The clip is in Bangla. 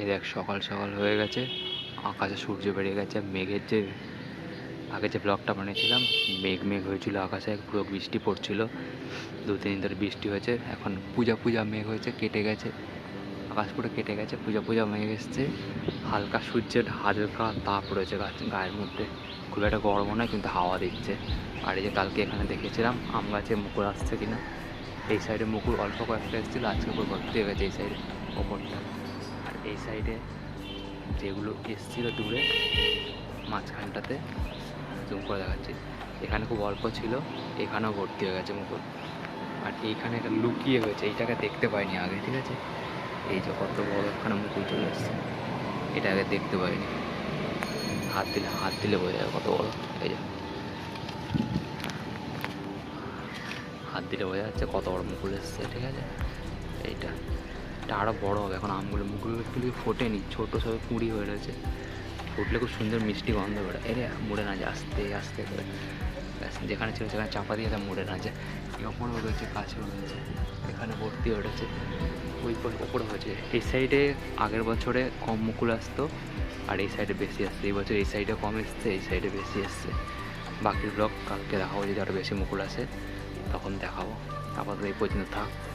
এই দেখ, সকাল সকাল হয়ে গেছে, আকাশে সূর্য বেরিয়ে গেছে, মেঘের যে, আগে যে ব্লগটা বানিয়েছিলাম, মেঘ মেঘ হয়েছিল আকাশে, পুরো বৃষ্টি পড়ছিল, দু তিন ধরে বৃষ্টি হয়েছে, এখন পূজা পূজা মেঘ হয়েছে, কেটে গেছে, আকাশ পুরো কেটে গেছে, পূজা পূজা মেঘ এসছে, হালকা সূর্যের হালকা তাপ রয়েছে গাছ, গায়ের মধ্যে, খুব একটা গরমও নয়, কিন্তু হাওয়া দিচ্ছে, আর এই যে কালকে এখানে দেখেছিলাম, আম গাছে মুকুর আসছে কিনা, এই সাইডে মুকুর অল্প কয়েকটা এসেছিল, আজকে পুরো ভর্তি হয়ে গেছে এই সাইডে ওপরটা। এই সাইডে যেগুলো এসছিল দূরে, মাঝখানটাতে জুম করে দেখাচ্ছি। এখানে খুব অল্প ছিল, এখানেও ভর্তি হয়ে গেছে মুকুল আর এইখানে এটা লুকিয়ে হয়েছে এইটাকে দেখতে পাইনি আগে, ঠিক আছে? এই যে কত বড় এখানে মুকুল চলে এসছে, এটা আগে দেখতে পাইনি। হাত দিলে হাত দিলে বোঝা যাবে কত বড়, এই যে। হাত দিলে বোঝা যাচ্ছে কত বড় মুকুল এসছে, ঠিক আছে? এটা আরও বড় হবে। এখন আমগুলো মুকুলগুলো একটু ফোটেনি, ছোটো সবে কুঁড়ি হয়ে রয়েছে। ফুটলে খুব সুন্দর মিষ্টি গন্ধ বেরো এরে মুড়ে না যায় আস্তে আস্তে করে। ব্যাস, যেখানে ছিল সেখানে চাপা দিয়ে তার মুড়ে না যায় ওপরেও রয়েছে কাছেও রয়েছে, এখানে ভর্তি হয়ে রয়েছে। ওই পর- ওপরে হয়েছে। এই সাইডে আগের বছরে কম মুকুল আসতো, আর এই সাইডে বেশি আসছে। এই বছর এই সাইডে কম এসছে, এই সাইডে বেশি এসছে। বাকির ব্লগ কালকে দেখাবো, যদি আরও বেশি মুকুল আসে, তখন দেখাবো। আপাতত এই পর্যন্ত থাক।